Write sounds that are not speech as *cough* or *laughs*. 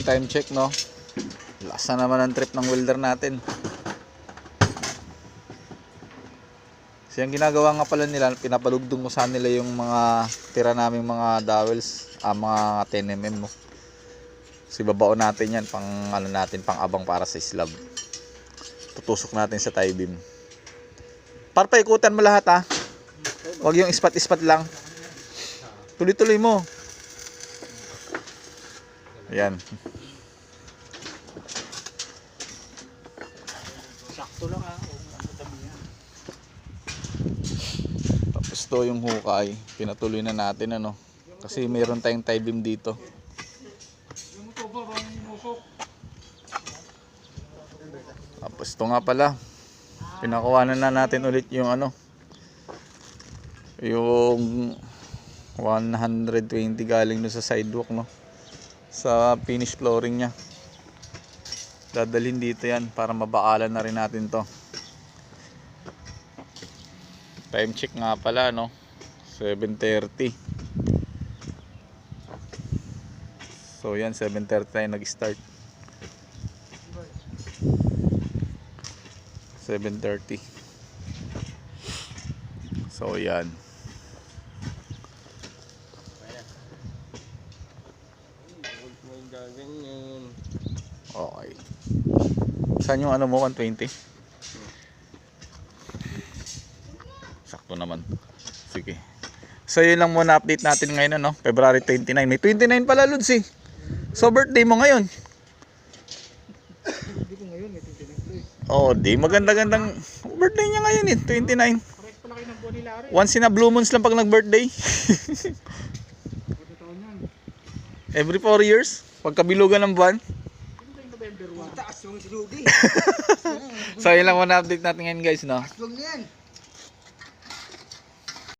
morning, time check, no? Lasa naman ang trip ng welder natin. Kasi ang ginagawa nga pala nila, pinapalugdong ko sa nila yung mga tira naming mga dowels, ah, mga 10mm mo. Kasi babao natin yan, pang ano natin, pang abang para sa slab. Tutusok natin sa tie beam. Para paikutan mo lahat ha. Huwag yung ispat-ispat lang. Tuloy-tuloy mo. Ayan. Sakto lang ha. Kung ano dami. Tapos to yung hukay. Pinatuloy na natin ano. Kasi mayroon tayong tie beam dito. Yung mo to ba, bang musok? Tapos to nga pala. Pinakuha na natin ulit yung ano. Yung 120 galing doon sa sidewalk no. Sa finish flooring niya. Dadalhin dito yan para mabakalan na rin natin to. Time check nga pala no. 7.30. So yan 7.30 tayo nag-start. 7.30 So yan May gaganyan. Okay. Saan yung ano mo 120? Sakto naman. Sige. So yun lang muna update natin ngayon ano? February 29 May 29 pala Lods eh. So birthday mo ngayon. Oh di. Maganda-gandang Birthday niya ngayon eh. 29 Correct pala kayo ng buwan nila rin. Once in a blue moons lang pag nag-birthday. *laughs* Every 4 years Pagkabilugan ng buwan November 1? Taas yung si Rudy. *laughs* So yun lang muna update natin ngayon guys no Aswang yan.